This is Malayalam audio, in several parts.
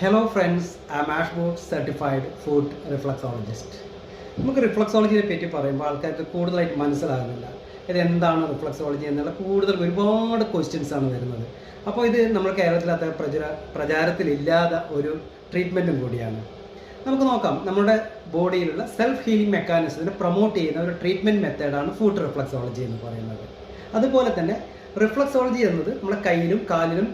ഹലോ ഫ്രണ്ട്സ് ഐ ആം ആഷ്ബോർഡ് സർട്ടിഫൈഡ് ഫുഡ് റിഫ്ലക്സോളജിസ്റ്റ് നമുക്ക് റിഫ്ലക്സോളജിയെ പറ്റി പറയുമ്പോൾ ആൾക്കാർക്ക് കൂടുതലായിട്ട് മനസ്സിലാകുന്നില്ല. ഇത് എന്താണ് റിഫ്ലക്സോളജി എന്നുള്ള കൂടുതൽ ഒരുപാട് ക്വസ്റ്റ്യൻസ് ആണ് വരുന്നത്. അപ്പോൾ ഇത് നമ്മൾ കേരളത്തിലത്തെ പ്രചര പ്രചാരത്തിലില്ലാത്ത ഒരു ട്രീറ്റ്മെന്റും കൂടിയാണ്. നമുക്ക് നോക്കാം നമ്മുടെ ബോഡിയിലുള്ള സെൽഫ് ഹീലിംഗ് മെക്കാനിസത്തിനെ പ്രൊമോട്ട് ചെയ്യുന്ന ഒരു ട്രീറ്റ്മെന്റ് മെത്തേഡാണ് ഫുഡ് റിഫ്ലക്സോളജി എന്ന് പറയുന്നത്. അതുപോലെ തന്നെ റിഫ്ലക്സോളജി എന്നത് നമ്മുടെ കയ്യിലും കാലിലും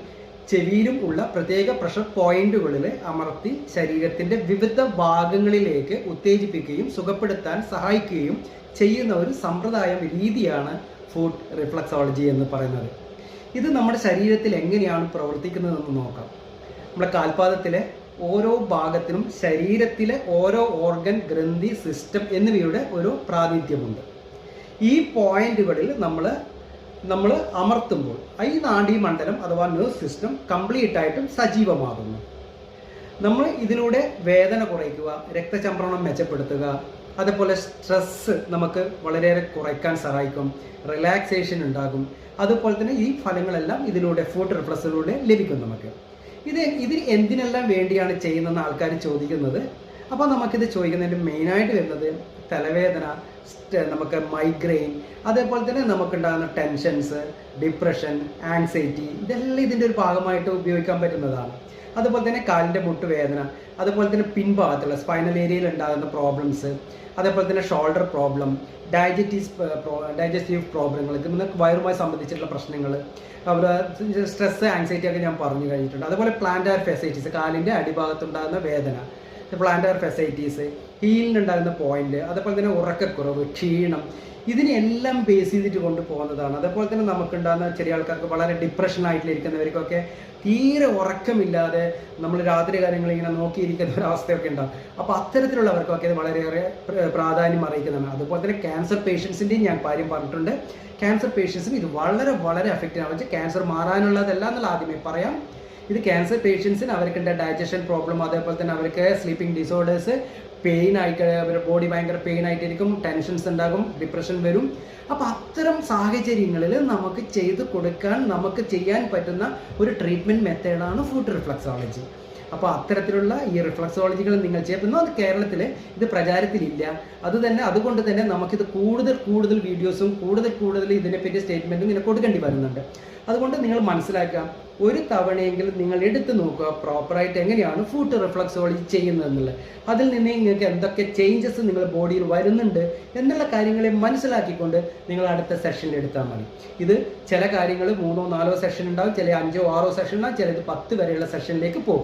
ചെവിയിലും ഉള്ള പ്രത്യേക പ്രഷർ പോയിന്റുകളിൽ അമർത്തി ശരീരത്തിന്റെ വിവിധ ഭാഗങ്ങളിലേക്ക് ഉത്തേജിപ്പിക്കുകയും സുഖപ്പെടുത്താൻ സഹായിക്കുകയും ചെയ്യുന്ന ഒരു സമ്പ്രദായം രീതിയാണ് ഫുഡ് റിഫ്ലക്സോളജി എന്ന് പറയുന്നത്. ഇത് നമ്മുടെ ശരീരത്തിൽ എങ്ങനെയാണ് പ്രവർത്തിക്കുന്നതെന്ന് നോക്കാം. നമ്മുടെ കാൽപാദത്തിലെ ഓരോ ഭാഗത്തിനും ശരീരത്തിലെ ഓരോ ഓർഗൻ ഗ്രന്ഥി സിസ്റ്റം എന്നിവയുടെ ഒരു പ്രാതിനിധ്യമുണ്ട്. ഈ പോയിന്റുകളിൽ നമ്മൾ നമ്മൾ അമർത്തുമ്പോൾ ഈ നാഡീമണ്ഡലം അഥവാ നെർവ് സിസ്റ്റം കംപ്ലീറ്റ് ആയിട്ടും സജീവമാകുന്നു. നമ്മൾ ഇതിലൂടെ വേദന കുറയ്ക്കുക രക്തചംക്രമണം മെച്ചപ്പെടുത്തുക അതുപോലെ സ്ട്രെസ് നമുക്ക് വളരെയേറെ കുറയ്ക്കാൻ സഹായിക്കും റിലാക്സേഷൻ ഉണ്ടാകും. അതുപോലെ തന്നെ ഈ ഫലങ്ങളെല്ലാം ഇതിലൂടെ ഫുഡ് റിഫ്ലക്സിലൂടെ ലഭിക്കും നമുക്ക്. ഇത് ഇത് എന്തിനെല്ലാം വേണ്ടിയാണ് ചെയ്യുന്നതെന്ന് ആൾക്കാർ ചോദിക്കുന്നത്? അപ്പോൾ നമുക്കിത് ചോദിക്കുന്നതിന് മെയിനായിട്ട് വരുന്നത് തലവേദന നമുക്ക് മൈഗ്രെയിൻ അതേപോലെ തന്നെ നമുക്കുണ്ടാകുന്ന ടെൻഷൻസ് ഡിപ്രഷൻ ആങ്സൈറ്റി ഇതെല്ലാം ഇതിന്റെ ഒരു ഭാഗമായിട്ട് ഉപയോഗിക്കാൻ പറ്റുന്നതാണ്. അതുപോലെ തന്നെ കാലിന്റെ മുട്ടുവേദന അതുപോലെ തന്നെ പിൻഭാഗത്തുള്ള സ്പൈനൽ ഏരിയയിൽ ഉണ്ടാകുന്ന പ്രോബ്ലംസ് അതേപോലെ തന്നെ ഷോൾഡർ പ്രോബ്ലം ഡയജറ്റീസ് ഡൈജസ്റ്റീവ് പ്രോബ്ലങ്ങൾ പിന്നെ വയറുമായി സംബന്ധിച്ചിട്ടുള്ള പ്രശ്നങ്ങൾ സ്ട്രെസ് ആങ്സൈറ്റി ഒക്കെ ഞാൻ പറഞ്ഞു കഴിഞ്ഞിട്ടുണ്ട്. അതുപോലെ പ്ലാന്റാർ ഫെസൈറ്റീസ് കാലിന്റെ അടിഭാഗത്തുണ്ടാകുന്ന വേദന പ്ലാന്റാർ ഫെസൈറ്റീസ് ഹീലിനുണ്ടാകുന്ന പോയിന്റ് അതേപോലെ തന്നെ ഉറക്കക്കുറവ് ക്ഷീണം ഇതിനെല്ലാം ബേസ് ചെയ്തിട്ട് കൊണ്ടുപോകുന്നതാണ് അതേപോലെ തന്നെ നമുക്കുണ്ടാകുന്ന ചെറിയ ആൾക്കാർക്ക് വളരെ ഡിപ്രഷൻ ആയിട്ടിരിക്കുന്നവർക്കൊക്കെ തീരെ ഉറക്കമില്ലാതെ നമ്മൾ രാത്രി കാര്യങ്ങൾ ഇങ്ങനെ നോക്കിയിരിക്കുന്ന ഒരു അവസ്ഥയൊക്കെ ഉണ്ടാവും. അപ്പോൾ അത്തരത്തിലുള്ളവർക്കൊക്കെ ഇത് വളരെയേറെ പ്രാധാന്യം അറിയിക്കുന്നതാണ് അതുപോലെ തന്നെ ക്യാൻസർ പേഷ്യൻസിന്റെയും ഞാൻ കാര്യം പറഞ്ഞിട്ടുണ്ട്. ക്യാൻസർ പേഷ്യൻസിന് ഇത് വളരെ വളരെ എഫക്റ്റീവ് ആണ്. ക്യാൻസർ മാറാനുള്ളതല്ല എന്നുള്ള ആദ്യമേ പറയാം. ഇത് ക്യാൻസർ പേഷ്യൻസിന് അവർക്കുണ്ട്. ഡൈജഷൻ പ്രോബ്ലം അതേപോലെ തന്നെ അവർക്ക് സ്ലീപ്പിംഗ് ഡിസോർഡേഴ്സ് പെയിൻ ആയിട്ട് അവരുടെ ബോഡി ഭയങ്കര പെയിൻ ആയിട്ടിരിക്കും. ടെൻഷൻസ് ഉണ്ടാകും. ഡിപ്രഷൻ വരും. അപ്പോൾ അത്തരം സാഹചര്യങ്ങളിൽ നമുക്ക് ചെയ്ത് കൊടുക്കാൻ നമുക്ക് ചെയ്യാൻ പറ്റുന്ന ഒരു ട്രീറ്റ്മെന്റ് മെത്തേഡാണ് ഫുഡ് റിഫ്ലക്സോളജി അപ്പോൾ അത്തരത്തിലുള്ള ഈ റിഫ്ലക്സോളജികൾ നിങ്ങൾ ചെയ്യുന്നു കേരളത്തിൽ ഇത് പ്രചാരത്തിലില്ല. അതുതന്നെ അതുകൊണ്ട് തന്നെ നമുക്കിത് കൂടുതൽ കൂടുതൽ വീഡിയോസും കൂടുതൽ കൂടുതൽ ഇതിനെപ്പറ്റി സ്റ്റേറ്റ്മെന്റും ഇങ്ങനെ കൊടുക്കേണ്ടി വരുന്നുണ്ട്. അതുകൊണ്ട് നിങ്ങൾ മനസ്സിലാക്കുക ഒരു തവണയെങ്കിലും നിങ്ങൾ എടുത്തു നോക്കുക പ്രോപ്പറായിട്ട് എങ്ങനെയാണ് ഫുഡ് റിഫ്ലക്സോളജി ചെയ്യുന്നത് എന്നുള്ളത് അതിൽ നിന്ന് നിങ്ങൾക്ക് എന്തൊക്കെ ചേഞ്ചസ് നിങ്ങളുടെ ബോഡിയിൽ വരുന്നുണ്ട് എന്നുള്ള കാര്യങ്ങളെ മനസ്സിലാക്കിക്കൊണ്ട് നിങ്ങൾ അടുത്ത സെഷനിൽ എടുത്താൽ മതി. ഇത് ചില കാര്യങ്ങൾ മൂന്നോ നാലോ സെഷൻ ഉണ്ടാവും ചില അഞ്ചോ ആറോ സെഷൻ ഉണ്ടാവും ചിലത് പത്ത് വരെയുള്ള സെഷനിലേക്ക് പോകും.